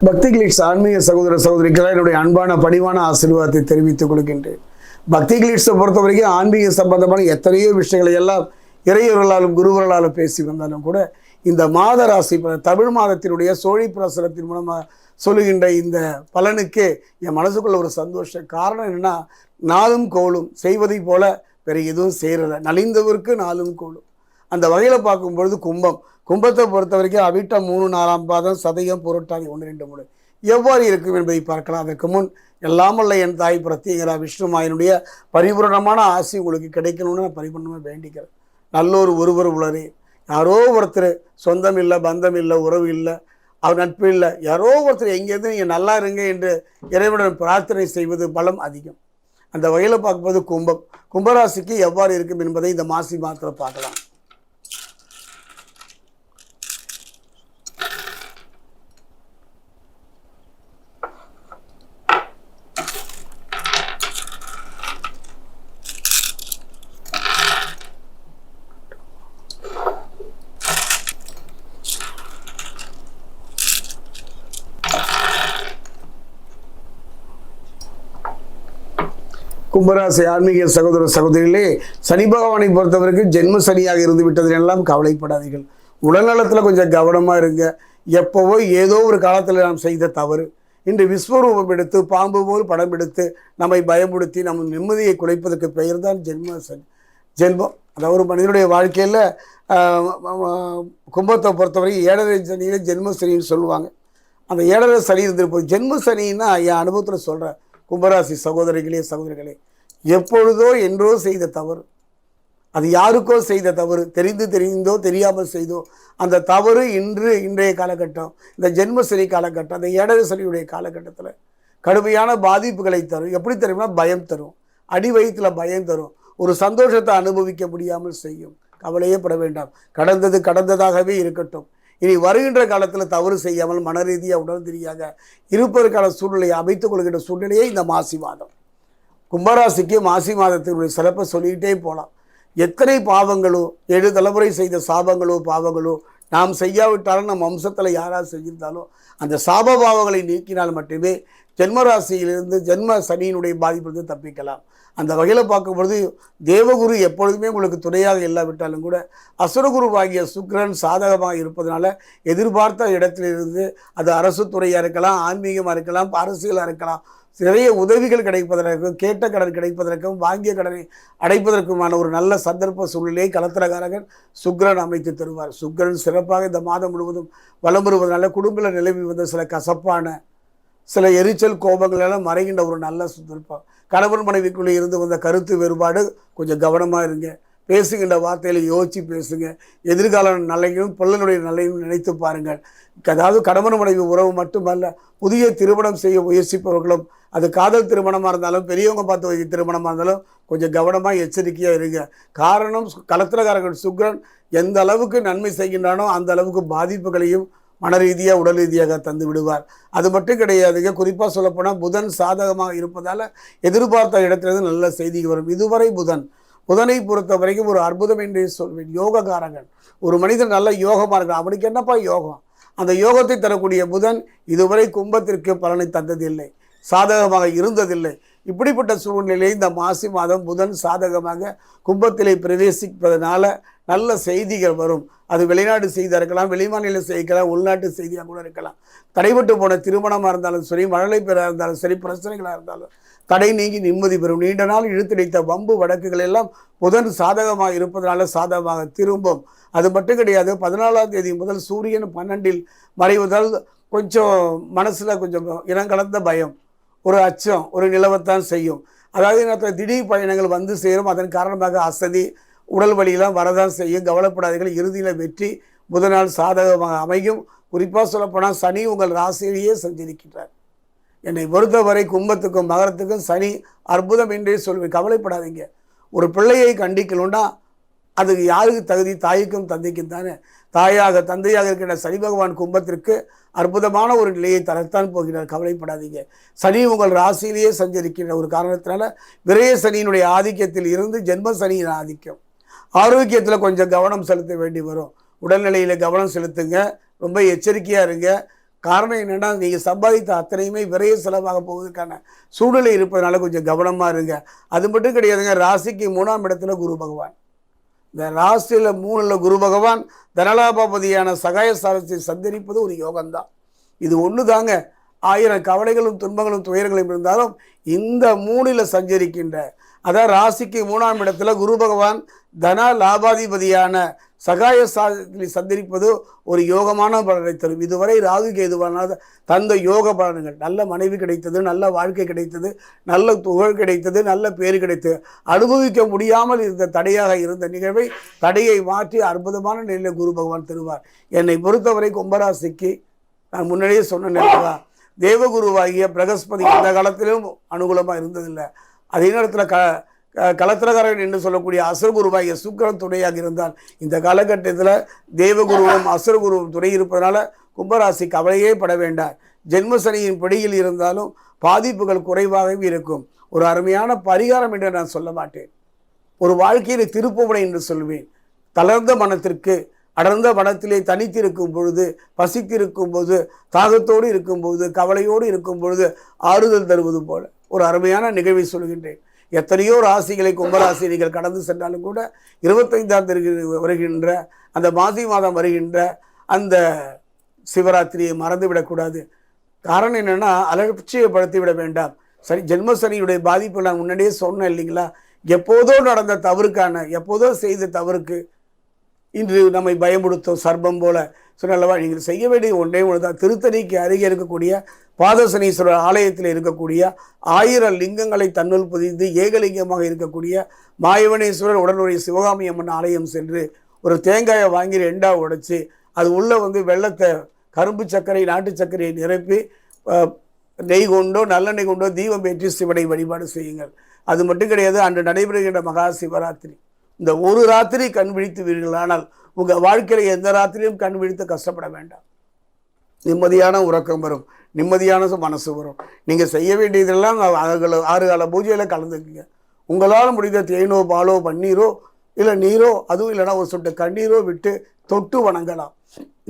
பக்தி கிளிட்ஸ் ஆன்மீக சகோதர சகோதரிக்கெல்லாம் என்னுடைய அன்பான பணிவான ஆசீர்வாதத்தை தெரிவித்துக் கொள்கின்றேன். பக்தி கிளிட்ஸை பொறுத்த வரைக்கும் ஆன்மீக சம்பந்தமான எத்தனையோ விஷயங்களை எல்லாம் இறையவர்களாலும் குருவர்களாலும் பேசி வந்தாலும் கூட இந்த மாத ராசி தமிழ் மாதத்தினுடைய சோழி பிரசனத்தின் மூலமாக சொல்லுகின்ற இந்த பலனுக்கே என் மனசுக்குள்ள ஒரு சந்தோஷம் காரணம் என்னென்னா நாளும் கோளும். செய்வதை போல வேறு எதுவும் செய்யறதில்ல. நலிந்தவருக்கு நாளும் கோளும். அந்த வகையில் பார்க்கும்பொழுது கும்பம். கும்பத்தை பொறுத்த வரைக்கும் அவிட்டம் மூணு நாலாம் பாதம் சதயம் புரட்டாதி ஒன்று ரெண்டு மூணு. எவ்வாறு இருக்கும் என்பதை பார்க்கலாம். அதற்கு முன் எல்லாமல்ல என் தாய் பிரத்யேகரா விஷ்ணுமாயனுடைய பரிபூரணமான ஆசை உங்களுக்கு கிடைக்கணும்னு நான் பரிபூர்ணமாக வேண்டிக்கிறேன். நல்லொரு ஒருவர் உளரே யாரோ ஒருத்தர் சொந்தம் இல்லை பந்தம் இல்லை உறவு இல்லை அவர் நட்பு இல்லை. யாரோ ஒருத்தர் எங்கேருந்து நீங்கள் நல்லா இருங்க என்று இறைவனுடன் பிரார்த்தனை செய்வது பலம் அதிகம். அந்த வகையில் பார்க்கும்போது கும்பம். கும்பராசிக்கு எவ்வாறு இருக்கும் என்பதை இந்த மாசி மாதத்தில் பார்க்கலாம். கும்பராசி ஆன்மீக சகோதர சகோதரிகளே சனி பகவானை பொறுத்தவரைக்கும் ஜென்ம சனியாக இருந்து விட்டதெல்லாம் கவலைப்படாதீர்கள். உடல்நலத்தில் கொஞ்சம் கவனமாக இருங்க. எப்போவோ ஏதோ ஒரு காலத்தில் நாம் செய்த தவறு. இன்று விஸ்வரூபம் எடுத்து பாம்பு போல் படம் எடுத்து நம்மை பயமுடுத்தி நம் நிம்மதியை குலைப்பதற்கு பெயர் தான் ஜென்ம சனி. ஜென்மம் அதாவது ஒரு மனிதனுடைய வாழ்க்கையில் கும்பத்தை பொறுத்தவரை ஏழரை சனியில் ஜென்ம சனின்னு சொல்லுவாங்க. அந்த ஏழரை சனி இருந்திருப்போம் ஜென்ம சனின்னா என் அனுபவத்தில் சொல்கிறேன் கும்பராசி சகோதரிகளே சகோதரிகளே எப்பொழுதோ என்றோ செய்த தவறு. அது யாருக்கோ செய்த தவறு. தெரிந்து தெரிந்தோ தெரியாமல் செய்தோ அந்த தவறு இன்று இன்றைய காலகட்டம் இந்த ஜென்மசரி காலகட்டம் அந்த ஏழரை காலகட்டத்தில் கடுமையான பாதிப்புகளை தரும். எப்படி தரும்னா பயம் தரும். அடி வயிற்றுல பயம் தரும். ஒரு சந்தோஷத்தை அனுபவிக்க முடியாமல் செய்யும். கவலையே பட வேண்டாம். கடந்தது கடந்ததாகவே இருக்கட்டும். இனி வருகின்ற காலத்தில் தவறு செய்யாமல் மன ரீதியாக உடல் ரீதியாக இருப்பதற்கான சூழ்நிலையை அமைத்துக் கொள்கின்ற சூழ்நிலையே இந்த மாசி மாதம். கும்பராசிக்கு மாசி மாதத்தினுடைய சிறப்பை சொல்லிக்கிட்டே போகலாம் எத்தனை பாவங்களோ ஏழு தலைமுறை செய்த சாபங்களோ பாவங்களோ நாம் செய்யாவிட்டாலும் நம் வம்சத்தில் யாராவது செஞ்சிருந்தாலும் அந்த சாப பாவங்களை நீக்கினால் மட்டுமே ஜென்மராசியிலிருந்து ஜென்ம சனியினுடைய பாதிப்பிலிருந்து தப்பிக்கலாம். அந்த வகையில் பார்க்கும்பொழுது தேவகுரு எப்பொழுதுமே உங்களுக்கு துணையாக இல்லாவிட்டாலும் கூட அசுரகுருவாகிய சுக்கிரன் சாதகமாக இருப்பதனால எதிர்பார்த்த இடத்திலிருந்து அது அரசு துறையாக இருக்கலாம் ஆன்மீகமாக இருக்கலாம் அரசியலாக இருக்கலாம். நிறைய உதவிகள் கிடைப்பதற்கும் கேட்ட கடன் கிடைப்பதற்கும் வாங்கிய கடனை அடைப்பதற்குமான ஒரு நல்ல சந்தர்ப்ப சூழ்நிலையை கலத்திரகாரகன் சுக்ரன் அமைத்து தருவார். சுக்கிரன் சிறப்பாக இந்த மாதம் முழுவதும் வலம் வருவதனால குடும்பத்தில் நிலவி வந்த சில கசப்பான சில எரிச்சல் கோபங்களெல்லாம் மறைகின்ற ஒரு நல்ல சந்தர்ப்பம். கணவன் மனைவிக்குள்ளே இருந்து வந்த கருத்து வேறுபாடு கொஞ்சம் கவனமாக இருங்க. பேசுகின்ற வார்த்தையில் யோசித்து பேசுங்க. எதிர்கால நல்லையும் பிள்ளைகளுடைய நல்லையும் நினைத்து பாருங்கள். அதாவது கணவன் மனைவி உறவு மட்டுமல்ல புதிய திருமணம் செய்ய முயற்சிப்பவர்களும் அது காதல் திருமணமாக இருந்தாலும் பெரியவங்க பார்த்து வைக்க திருமணமாக இருந்தாலும் கொஞ்சம் கவனமாக எச்சரிக்கையாக இருங்க. காரணம் கலத்திரகாரர்கள் சுக்ரன் எந்த அளவுக்கு நன்மை செய்கின்றானோ அந்த அளவுக்கு பாதிப்புகளையும் மன ரீதியாக உடல் ரீதியாக தந்து விடுவார். அது மட்டும் கிடையாதுங்க குறிப்பாக சொல்லப்போனால் புதன் சாதகமாக இருப்பதால் எதிர்பார்த்த இடத்துலேருந்து நல்ல செய்திகள் வரும். இதுவரை புதன் புதனை பொறுத்த வரைக்கும் ஒரு அற்புதம் என்றே சொல்வேன். யோககாரகன் ஒரு மனிதன் நல்ல யோகமாக இருக்கான். அவனுக்கு என்னப்பா யோகம்? அந்த யோகத்தை தரக்கூடிய புதன் இதுவரை கும்பத்திற்கு பலனை தந்ததில்லை. சாதகமாக இருந்ததில்லை. இப்படிப்பட்ட சூழ்நிலையை இந்த மாசி மாதம் புதன் சாதகமாக கும்பத்திலே பிரவேசிப்பதனால நல்ல செய்திகள் வரும். அது வெளிநாடு செய்தியாக இருக்கலாம் வெளிமாநில செய்திக்கலாம் உள்நாட்டு செய்தியாக கூட இருக்கலாம். தடைபட்டு போன திருமணமாக இருந்தாலும் சரி மழலை பெறாக இருந்தாலும் சரி பிரச்சனைகளாக இருந்தாலும் தடை நீங்கி நிம்மதி பெறும். நீண்ட நாள் இழுத்தடித்த வம்பு வழக்குகள் எல்லாம் புதன் சாதகமாக இருப்பதனால சாதகமாக திரும்பும். அது மட்டும் கிடையாது பதினாலாம் தேதி முதல் சூரியன் பன்னெண்டில் மறைவதால் கொஞ்சம் மனசில் கொஞ்சம் இனங்கலந்த பயம். ஒரு அச்சம் ஒரு நிலவத்தான் செய்யும். அதாவது நேரத்தில் திடீர் பயணங்கள் வந்து சேரும். அதன் காரணமாக அசதி உடல் வலியெல்லாம் வரதான் செய்யும். கவலைப்படாதீர்கள். இறுதியில் வெற்றி புதனால் சாதகமாக அமையும். குறிப்பாக சொல்லப்போனால் சனி உங்கள் ராசியிலேயே சஞ்சரிக்கின்றார். என்னை பொறுத்தவரை கும்பத்துக்கும் மகரத்துக்கும் சனி அற்புதம் என்றே சொல்வேன். கவலைப்படாதீங்க. ஒரு பிள்ளையை கண்டிக்கணும்னா அது யாருக்கு தகுதி? தாய்க்கும் தந்தைக்கும் தானே. தாயாக தந்தையாக இருக்கின்ற சனி பகவான் கும்பத்திற்கு அற்புதமான ஒரு நிலையை தரத்தான் போகிறார். கவலைப்படாதீங்க. சனி உங்கள் ராசியிலேயே சஞ்சரிக்கின்ற ஒரு காரணத்தினால விரய சனியினுடைய ஆதிக்கத்தில் இருந்து ஜென்ம சனியின் ஆதிக்கம். ஆரோக்கியத்தில் கொஞ்சம் கவனம் செலுத்த வேண்டி வரும். உடல்நிலையில் கவனம் செலுத்துங்க. ரொம்ப எச்சரிக்கையாக இருங்க. காரணம் என்னென்னா நீங்கள் சம்பாதித்த அத்தனையுமே விரைய செலவாக போவதற்கான சூழ்நிலை இருப்பதனால கொஞ்சம் கவனமாக இருங்க. அது மட்டும் கிடையாதுங்க ராசிக்கு மூணாம் இடத்துல குரு பகவான். இந்த ராசியில் மூணில் குரு பகவான் தனலாபாபதியான சகாய சாரத்தை சந்தரிப்பது ஒரு யோகம்தான். இது ஒன்று தாங்க ஆயிரம் கவலைகளும் துன்பங்களும் துயரங்களும் இருந்தாலும் இந்த மூணில் சஞ்சரிக்கின்ற அதான் ராசிக்கு மூணாம் இடத்துல குரு பகவான் தன லாபாதிபதியான சகாய சாதத்தில் சந்தரிப்பது ஒரு யோகமான பலனை தரும். இதுவரை ராகு கேதுவான தந்த யோக பலன்கள். நல்ல மனைவி கிடைத்தது நல்ல வாழ்க்கை கிடைத்தது நல்ல புகழ் கிடைத்தது நல்ல பேர் கிடைத்தது. அனுபவிக்க முடியாமல் இருந்த தடையாக இருந்த நிகழ்வை தடையை மாற்றி அற்புதமான நிலையில் குரு பகவான் தருவார். என்னை பொறுத்தவரை கும்பராசிக்கு நான் முன்னாடியே சொன்ன அல்லவா தேவகுருவாகிய பிரகஸ்பதி இந்த காலத்திலும் அனுகூலமாக இருந்ததில்லை. அதே நேரத்தில் க- கலத்திரகாரன் என்று சொல்லக்கூடிய அசுரகுருவாகிய சுக்கரன் துணையாக இருந்தால் இந்த காலகட்டத்தில் தேவகுருவும் அசுரகுருவும் துணை இருப்பதனால கும்பராசி கவலையே பட வேண்டாம். ஜென்மசனியின் பிடியில் இருந்தாலும் பாதிப்புகள் குறைவாகவே இருக்கும். ஒரு அருமையான பரிகாரம் என்று நான் சொல்ல மாட்டேன். ஒரு வாழ்க்கையில் திருப்புமுனை என்று சொல்வேன். தளர்ந்த மனத்திற்கு அடர்ந்த மனத்திலே தனித்திருக்கும் பொழுது பசித்திருக்கும் போது தாகத்தோடு இருக்கும்போது கவலையோடு இருக்கும் பொழுது ஆறுதல் தருவது போல ஒரு அருமையான நிகழ்வை சொல்கின்றேன். எத்தனையோ ராசிகளை கும்பராசி நீங்கள் கடந்து சென்றாலும் கூட இருபத்தைந்தாம் தேதி வருகின்ற அந்த மாசி மாதம் வருகின்ற அந்த சிவராத்திரியை மறந்துவிடக்கூடாது காரணம் என்னென்னா அலட்சியப்படுத்தி விட வேண்டாம். சரி ஜென்மசனியுடைய பாதிப்பு நான் முன்னாடியே சொன்னேன் இல்லைங்களா? எப்போதோ நடந்த தவறுக்கான எப்போதோ செய்த தவறுக்கு இன்று நம்மை பயமுடுத்தும் சர்ப்பம் போல. சொன்னல்லவா நீங்கள் செய்ய வேண்டிய ஒன்றே ஒன்று தான் திருத்தணிக்கு அருகே இருக்கக்கூடிய பாதசனீஸ்வரர் ஆலயத்தில் இருக்கக்கூடிய ஆயிரம் லிங்கங்களை தன்னுள் புதிந்து ஏகலிங்கமாக இருக்கக்கூடிய மாயவனேஸ்வரர் உடனுடைய சிவகாமி அம்மன் ஆலயம் சென்று ஒரு தேங்காயை வாங்கி ரெண்டாக உடைச்சி அது உள்ளே வந்து வெள்ளத்தை கரும்பு சர்க்கரை நாட்டு சர்க்கரையை நிரப்பி நெய் கொண்டோ நல்லெண்ணெய் கொண்டோ தீபம் ஏற்றி சிவனை வழிபாடு செய்யுங்கள். அது மட்டும் கிடையாது அன்று நடைபெறுகின்ற மகா சிவராத்திரி. இந்த ஒரு ராத்திரி கண் விழித்து வீர்களானால் உங்கள் வாழ்க்கையில் எந்த ராத்திரியும் கண் விழித்து கஷ்டப்பட வேண்டாம். நிம்மதியான உறக்கம் வரும் நிம்மதியான மனசு வரும். நீங்கள் செய்ய வேண்டியதெல்லாம் அதுல ஆறு கால பூஜையில் கலந்துக்குங்க. உங்களால் முடிந்த தேனோ பாலோ பன்னீரோ இல்லை நீரோ அதுவும் இல்லைன்னா ஒரு சொட்டு கண்ணீரோ விட்டு தொட்டு வணங்கலாம்.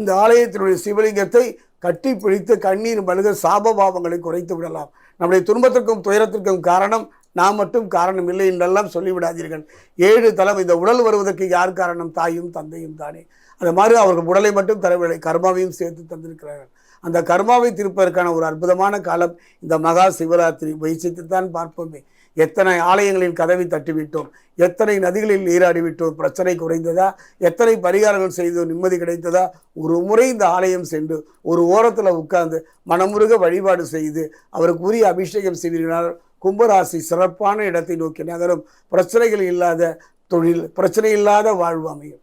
இந்த ஆலயத்தினுடைய சிவலிங்கத்தை கட்டி பிடித்து கண்ணீர் மழுக சாப பாவங்களை குறைத்து விடலாம். நம்முடைய துன்பத்திற்கும் துயரத்திற்கும் காரணம் நான் மட்டும் காரணம் இல்லை என்றெல்லாம் சொல்லிவிடாதீர்கள். ஏழு தலம் இந்த உடல் வருவதற்கு யார் காரணம்? தாயும் தந்தையும் தானே. அந்த மாதிரி அவர்கள் உடலை மட்டும் தரவில்லை கர்மாவையும் சேர்த்து தந்திருக்கிறார்கள். அந்த கர்மாவை திருப்பதற்கான ஒரு அற்புதமான காலம் இந்த மகா சிவராத்திரி. வைசித்துத்தான் பார்ப்போமே. எத்தனை ஆலயங்களின் கதவை தட்டிவிட்டோம் எத்தனை நதிகளில் நீராடிவிட்டோம் பிரச்சனை குறைந்ததா? எத்தனை பரிகாரங்கள் செய்தோம் நிம்மதி கிடைத்ததா? ஒரு முறை இந்த ஆலயம் சென்று ஒரு ஓரத்தில் உட்கார்ந்து மனமுருக வழிபாடு செய்து அவருக்கு உரிய அபிஷேகம் செய்வீர்கள் கும்பராசி சிறப்பான இடத்தை நோக்கி நகரும் பிரச்சனைகள் இல்லாத தொழில் பிரச்சனை இல்லாத வாழ்வு அமையும்.